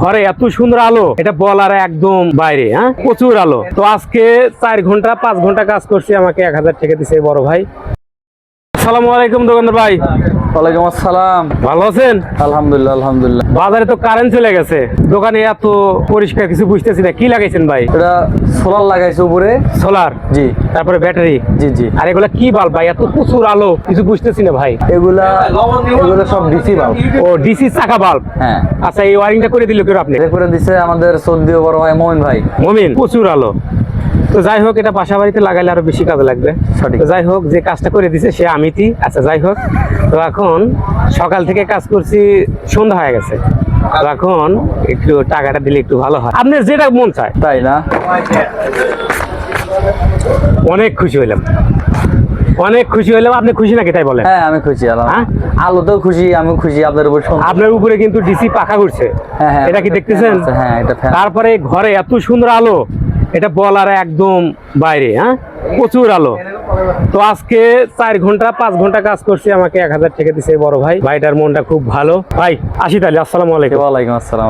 ঘরে এত সুন্দর আলো, এটা বলার একদম বাইরে হ্যাঁ? প্রচুর আলো। তো আজকে চার ঘণ্টা, পাঁচ ঘণ্টা কাজ করছি, আমাকে এক হাজার টাকা দিছে বড় ভাই। আসসালামু আলাইকুম দোকানদার ভাই। ওয়ালাইকুম আসসালাম। ভালো আছেন? আলহামদুলিল্লাহ আলহামদুলিল্লাহ। বাজারে তো কারেন্ট চলে গেছে। দোকানে এত পরিষ্কার কিছু বুঝতেছি না কি লাগাইছেন ভাই? এটা সোলার লাগাইছে উপরে। সোলার জি। তারপরে ব্যাটারি জি জি। আর এগুলা কি বাল্ব ভাই? এত প্রচুর আলো কিছু বুঝতেছি না ভাই। এগুলা এগুলো সব ডিসি বাল্ব। ও ডিসি চাকা বাল্ব? হ্যাঁ। আচ্ছা এই ওয়ারিংটা করে দিল কেউ আপনি? করে দিছে আমাদের সৌদি বড় ভাই মোমিন ভাই। মমিন? প্রচুর আলো। তো যাই হোক এটা বাসা বাড়িতে লাগাইলে আরও বেশি কাজে লাগবে। সঠিক। যাই হোক যে কাজটা করে দিছে সে আমিতি। আচ্ছা যাই হোক। তো এখন সকাল থেকে কাজ করছি সন্ধ্যা হয়ে গেছে। তো এখন একটু টাকাটা দিলে একটু ভালো হয়। আপনার যেটা মন চায়। তাই না? অনেক খুশি হইলাম। অনেক খুশি হইলাম। আপনি খুশি নাকি তাই বলেন? হ্যাঁ আমি খুশি আলাম হ্যাঁ? আলোতেও খুশি আমি খুশি আপনার উপর। আপনার উপরে কিন্তু ডিসি পাখা ঘুরছে। হ্যাঁ হ্যাঁ এটা কি দেখতেছেন? হ্যাঁ এটা তারপরে ঘরে এত সুন্দর আলো। এটা বলার একদম বাইরে হ্যাঁ? প্রচুর আলো। তো আজকে চার ঘণ্টা, পাঁচ ঘণ্টা কাজ করছি, আমাকে এক হাজার টাকা দিছে বড় ভাই। ভাইটার মনটা খুব ভালো। ভাই, আসি তাহলে, আসসালামু আলাইকুম। ওয়ালাইকুম আসসালাম